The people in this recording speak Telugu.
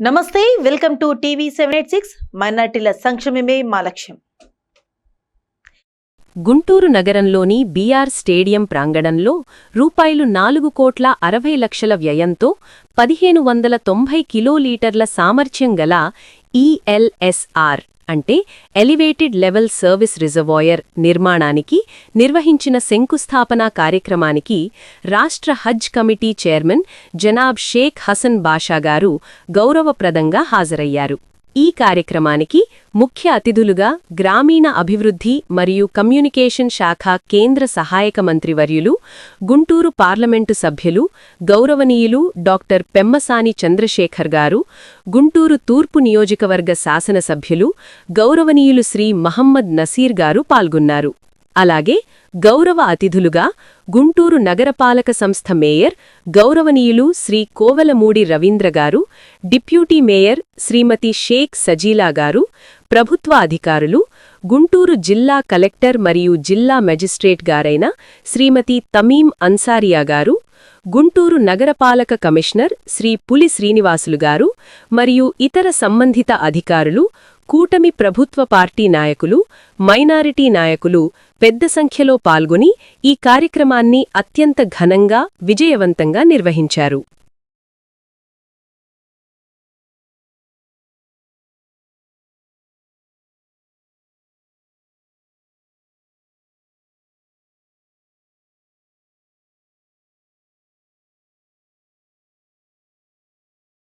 నమస్తే welcome to TV seven eight six. మైనార్టీల సంక్షేమమే మా లక్ష్యం. గుంటూరు నగరంలోని బీఆర్ స్టేడియం ప్రాంగణంలో రూపాయలు నాలుగు కోట్ల అరవై లక్షల వ్యయంతో పదిహేను వందల తొంభై కిలోలీటర్ల సామర్థ్యం గల ఈఎల్ఎస్ఆర్ అంటే ఎలివేటెడ్ లెవెల్ సర్వీస్ రిజర్వాయర్ నిర్మాణానికి నిర్వహించిన శంకుస్థాపన కార్యక్రమానికి రాష్ట్ర హజ్ కమిటీ చైర్మన్ జనాబ్ షేక్ హసన్ బాషా గారు గౌరవప్రదంగా హాజరయ్యారు. ఈ కార్యక్రమానికి ముఖ్య అతిథులుగా గ్రామీణ అభివృద్ధి మరియు కమ్యూనికేషన్ శాఖ కేంద్ర సహాయక మంత్రివర్యులు గుంటూరు పార్లమెంటు సభ్యులు గౌరవనీయులు డాక్టర్ పెమ్మసాని చంద్రశేఖర్ గారు గుంటూరు తూర్పు నియోజకవర్గ శాసనసభ్యులు గౌరవనీయులు శ్రీ మహమ్మద్ నసీర్ గారు పాల్గొన్నారు. అలాగే గౌరవ అతిథులుగా గుంటూరు నగరపాలక సంస్థ మేయర్ గౌరవనీయులు శ్రీ కోవలమూడి రవీంద్ర గారు డిప్యూటీ మేయర్ శ్రీమతి షేక్ సజీలా గారు ప్రభుత్వ అధికారులు గుంటూరు జిల్లా కలెక్టర్ మరియు జిల్లా మెజిస్ట్రేట్ గారైన శ్రీమతి తమీం అన్సారియా గారు గుంటూరు నగరపాలక కమిషనర్ శ్రీ పులి శ్రీనివాసులు గారు మరియు ఇతర సంబంధిత అధికారులు కూటమి ప్రభుత్వ పార్టీ నాయకులు మైనారిటీ నాయకులు పెద్ద సంఖ్యలో పాల్గొని ఈ కార్యక్రమాన్ని అత్యంత ఘనంగా విజయవంతంగా నిర్వహించారు.